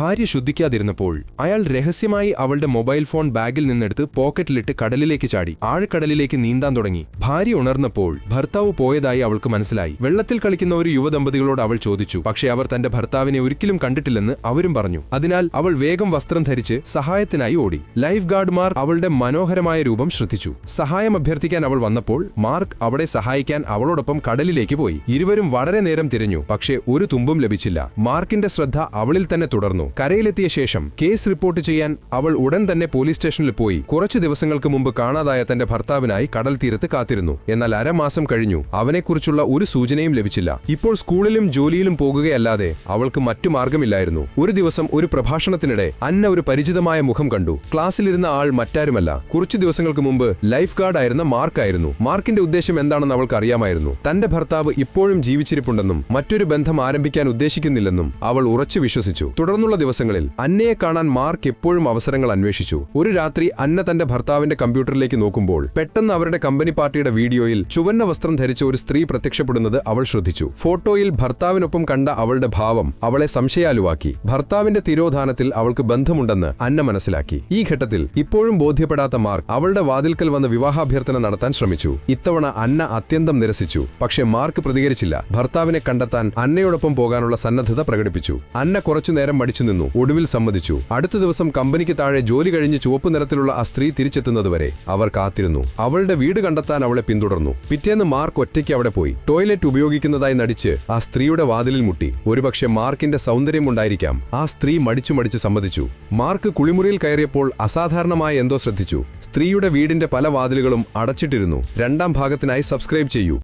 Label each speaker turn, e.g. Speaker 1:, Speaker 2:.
Speaker 1: ഭാര്യ ശുദ്ധിക്കാതിരുന്നപ്പോൾ അയാൾ രഹസ്യമായി അവളുടെ മൊബൈൽ ഫോൺ ബാഗിൽ നിന്നെടുത്ത് പോക്കറ്റിലിട്ട് കടലിലേക്ക് ചാടി. ആഴക്കടലിലേക്ക് നീന്താൻ തുടങ്ങി. ഭാര്യ ഉണർന്നപ്പോൾ ഭർത്താവ് പോയതായി അവൾക്ക് മനസ്സിലായി. വെള്ളത്തിൽ കളിക്കുന്ന ഒരു യുവദമ്പതികളോട് അവൾ ചോദിച്ചു പക്ഷേ അവർ തന്റെ ഭർത്താവിനെ ഒരിക്കലും കണ്ടിട്ടില്ലെന്ന് അവരും പറഞ്ഞു. അതിനാൽ അവൾ വേഗം വസ്ത്രം ധരിച്ച് സഹായത്തിനായി ഓടി. ലൈഫ് ഗാർഡ്മാർ അവളുടെ മനോഹരമായ രൂപം ശ്രദ്ധിച്ചു. സഹായം അഭ്യർത്ഥിക്കാൻ അവൾ വന്നപ്പോൾ മാർക്ക് അവളെ സഹായിക്കാൻ അവളോടൊപ്പം കടലിലേക്ക് പോയി. ഇരുവരും വളരെ നേരം തിരഞ്ഞു. പക്ഷേ ഒരു തുമ്പും ലഭിച്ചില്ല. മാർക്കിന്റെ ശ്രദ്ധ അവളിൽ തന്നെ തുടർന്നു. കരയിലെത്തിയ ശേഷം കേസ് റിപ്പോർട്ട് ചെയ്യാൻ അവൾ ഉടൻ തന്നെ പോലീസ് സ്റ്റേഷനിൽ പോയി. കുറച്ചു ദിവസങ്ങൾക്ക് മുമ്പ് കാണാതായ തന്റെ ഭർത്താവിനായി കടൽ തീരത്ത് കാത്തിരുന്നു. എന്നാൽ അരമാസം കഴിഞ്ഞു. അവനെക്കുറിച്ചുള്ള ഒരു സൂചനയും ലഭിച്ചില്ല. ഇപ്പോൾ സ്കൂളിലും ജോലിയിലും പോകുകയല്ലാതെ അവൾക്ക് മറ്റു മാർഗമില്ലായിരുന്നു ഒരു ദിവസം ഒരു പ്രഭാഷണത്തിനിടെ അന്ന ഒരു പരിചിതമായ മുഖം കണ്ടു. ക്ലാസ്സിലിരുന്ന ആൾ മറ്റാരുമല്ല. കുറച്ചു ദിവസങ്ങൾക്ക് മുമ്പ് ലൈഫ് ഗാർഡ് ആയിരുന്ന മാർക്കായിരുന്നു. മാർക്കിന്റെ ഉദ്ദേശം എന്താണെന്ന് അവൾക്ക് അറിയാമായിരുന്നു. തന്റെ ഭർത്താവ് ഇപ്പോഴും ജീവിച്ചിരിപ്പുണ്ടെന്നും മറ്റൊരു ബന്ധം ആരംഭിക്കാൻ ഉദ്ദേശിക്കുന്നില്ലെന്നും അവൾ ഉറച്ചു വിശ്വസിച്ചു. തുടർന്നുള്ള ദിവസങ്ങളിൽ അന്നയെ കാണാൻ മാർക്ക് എപ്പോഴും അവസരങ്ങൾ അന്വേഷിച്ചു. ഒരു രാത്രി അന്ന തന്റെ ഭർത്താവിന്റെ കമ്പ്യൂട്ടറിലേക്ക് നോക്കുമ്പോൾ പെട്ടെന്ന് അവരുടെ കമ്പനി പാർട്ടിയുടെ വീഡിയോയിൽ ചുവന്ന വസ്ത്രം ധരിച്ച ഒരു സ്ത്രീ പ്രത്യക്ഷപ്പെടുന്നത് അവൾ ശ്രദ്ധിച്ചു. ഫോട്ടോയിൽ ഭർത്താവിനൊപ്പം കണ്ട അവളുടെ ഭാവം അവളെ സംശയാലുവാക്കി. ഭർത്താവിന്റെ തിരോധാനത്തിൽ അവൾക്ക് ബന്ധമുണ്ടെന്ന് അന്ന മനസ്സിലാക്കി. ഈ ഘട്ടത്തിൽ ഇപ്പോഴും ബോധ്യപ്പെടാത്ത മാർക്ക് അവളുടെ വാതിൽക്കൽ വന്ന് വിവാഹാഭ്യർത്ഥന നടത്താൻ ശ്രമിച്ചു. ഇത്തവണ അന്ന അത്യന്തം നിരസിച്ചു. പക്ഷേ മാർക്ക് പ്രതികരിച്ചില്ല. ഭർത്താവിനെ കണ്ടെത്താൻ അന്നയോടൊപ്പം പോകാനുള്ള സന്നദ്ധത പ്രകടിപ്പിച്ചു. അന്ന കുറച്ചുനേരം മടിച്ചു നിന്നു. ഒടുവിൽ സമ്മതിച്ചു. അടുത്ത ദിവസം കമ്പനിക്ക് താഴെ ജോലി കഴിഞ്ഞ് ചുവപ്പ് നിറത്തിലുള്ള ആ സ്ത്രീ തിരിച്ചെത്തുന്നതുവരെ അവർ കാത്തിരുന്നു. അവളുടെ വീട് കണ്ടെത്താൻ അവളെ പിന്തുടർന്നു. പിറ്റേന്ന് മാർക്ക് ഒറ്റയ്ക്ക് അവിടെ പോയി. ടോയ്ലറ്റ് ഉപയോഗിക്കുന്നതായി നടിച്ച് ആ സ്ത്രീയുടെ വാതിലിൽ മുട്ടി. ഒരുപക്ഷെ മാർക്കിന്റെ സൗന്ദര്യമുണ്ടായിരിക്കാം ആ സ്ത്രീ മടിച്ചു മടിച്ച് സമ്മതിച്ചു. മാർക്ക് കുളിമുറിയിൽ കയറിയപ്പോൾ അസാധാരണമായ എന്തോ ശ്രദ്ധിച്ചു. സ്ത്രീയുടെ വീടിന്റെ പല വാതിലുകളും അടച്ചിട്ടിരുന്നു. രണ്ടാം ഭാഗത്തിനായി സബ്സ്ക്രൈബ് ചെയ്യൂ.